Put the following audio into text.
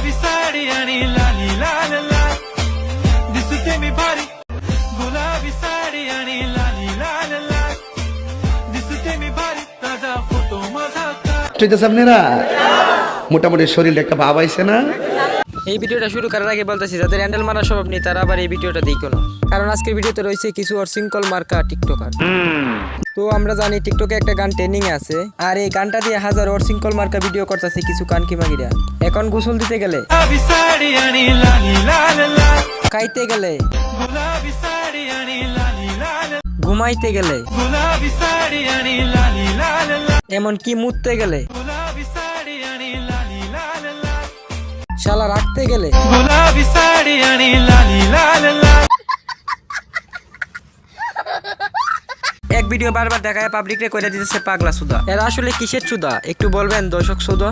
गुलाबी साडी आणि लाली लाल लाल. दिसते मी भारी. गुलाबी साडी आणि लाली लाल लाल. दिसते मी भारी. ताजा फोटो माझा स्टेजस अपने মোটামুটি শরীর একটা ভাব আইছে না? এই ভিডিওটা শুরু করার আগে বলতেছি, যাদের হ্যান্ডেল মারা সব আপনি তারা আবার এই ভিডিওটা দেখো না। কারণ আজকের ভিডিওতে রয়েছে কিছু অর্সিঙ্কল মার্কা টিকটকার তো আমরা জানি টিকটকে একটা গান ট্রেনিং আছে, আর এই গানটা দিয়ে হাজার অর্সিঙ্কল মার্কা ভিডিও করতেছে কিছু কানকি মাগিরা। এখন গোসল দিতে গেলে, খাইতে গেলে, ঘুমাইতে গেলে এমন কি মুততে গেলে শালা রাখতে গেলে। গোলাপি শাড়ি আনি লালি লাল লাল। এক ভিডিও বারবার দেখায় পাবলিক রে কইরা দিতেছে পাগলা সুদা। এরা আসলে কিসের সুদা? একটু বলবেন দর্শক সুদা?